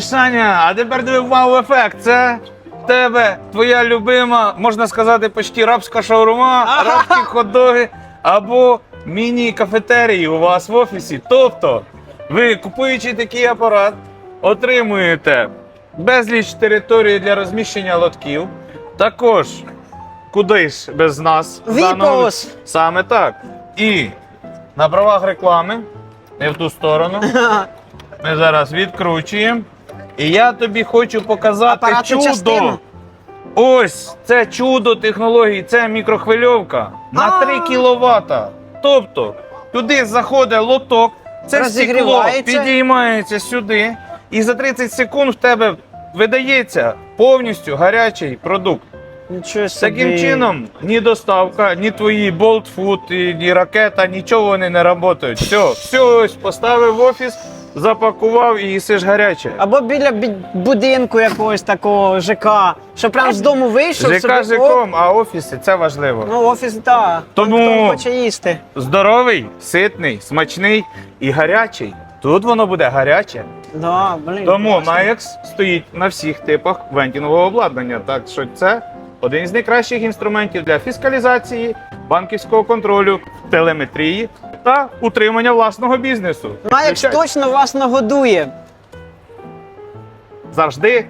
Саня, а тепер диви вау-ефект. Це в тебе твоя любима, можна сказати, почти рабська шаурма, рабські хот-доги або міні-кафетерії у вас в офісі. Тобто, ви купуючи такий апарат, отримуєте безліч території для розміщення лотків. Також, куди ж без нас? даного- Віпос! Саме так. І на правах реклами, не в ту сторону. Ми зараз відкручуємо. І я тобі хочу показати Апаратну чудо. частину. Ось це чудо технології, це мікрохвильовка на 3 кВт. Тобто туди заходить лоток, це стекло Розігрівається. підіймається сюди, і за 30 секунд в тебе видається повністю гарячий продукт. Нічого собі. Таким чином, ні доставка, ні твої Food, ні ракета, нічого вони не працюють. Все, все ось поставив в офіс, запакував і їсиш гаряче. Або біля бі- будинку якогось такого ЖК, що прям з дому вийшов. ЖК собі, ЖКом, а офіси це важливо. Ну, офіс, так. Тому- Хто хоче їсти. Здоровий, ситний, смачний і гарячий. Тут воно буде гаряче. Да, блін. Тому класно. Стоїть на всіх типах вентінгового обладнання. Так що це один із найкращих інструментів для фіскалізації, банківського контролю, телеметрії та утримання власного бізнесу. Наякс Звичайно, точно вас нагодує. завжди